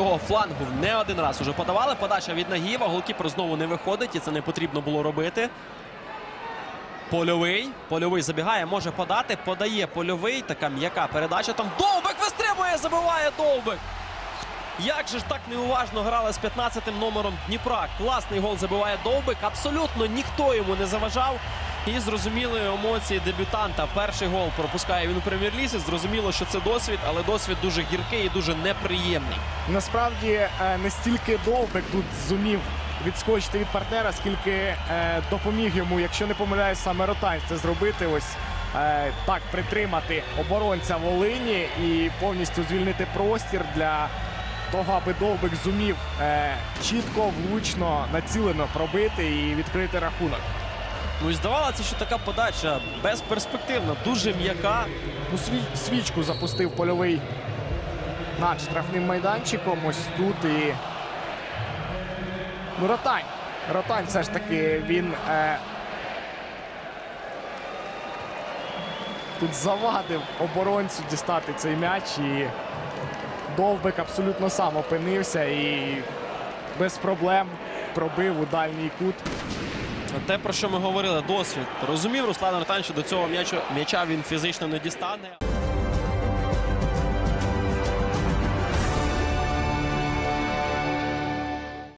цього флангу не один раз уже подавали. Подача від Нагієва. Голкіпер знову не виходить, і це не потрібно було робити. Польовий. Польовий забігає, може подати. Подає польовий. Така м'яка передача. Там Довбик вистрибує, забиває Довбик. Як же ж так неуважно грали з 15-м номером Дніпра. Класний гол забиває Довбик. Абсолютно ніхто йому не заважав. І зрозуміли емоції дебютанта. Перший гол пропускає він у прем'єр-лізі. Зрозуміло, що це досвід, але досвід дуже гіркий і дуже неприємний. Насправді е, не стільки довбик тут зумів відскочити від партнера, скільки е, допоміг йому, якщо не помиляюсь, саме Ротань це зробити. Ось е, так притримати оборонця Волині і повністю звільнити простір для того, аби довбик зумів чітко, влучно, націлено пробити і відкрити рахунок. Ну і здавалося, що така подача безперспективна, дуже м'яка. Ну, сві- свічку запустив польовий над штрафним майданчиком. Ось тут і. Ну, Ротань. Ротань все ж таки він. Е... Тут завадив оборонцю дістати цей м'яч і Довбик абсолютно сам опинився і без проблем пробив у дальній кут. Те, про що ми говорили, досвід. Розумів Руслан Артан, що до цього м'яча він фізично не дістане.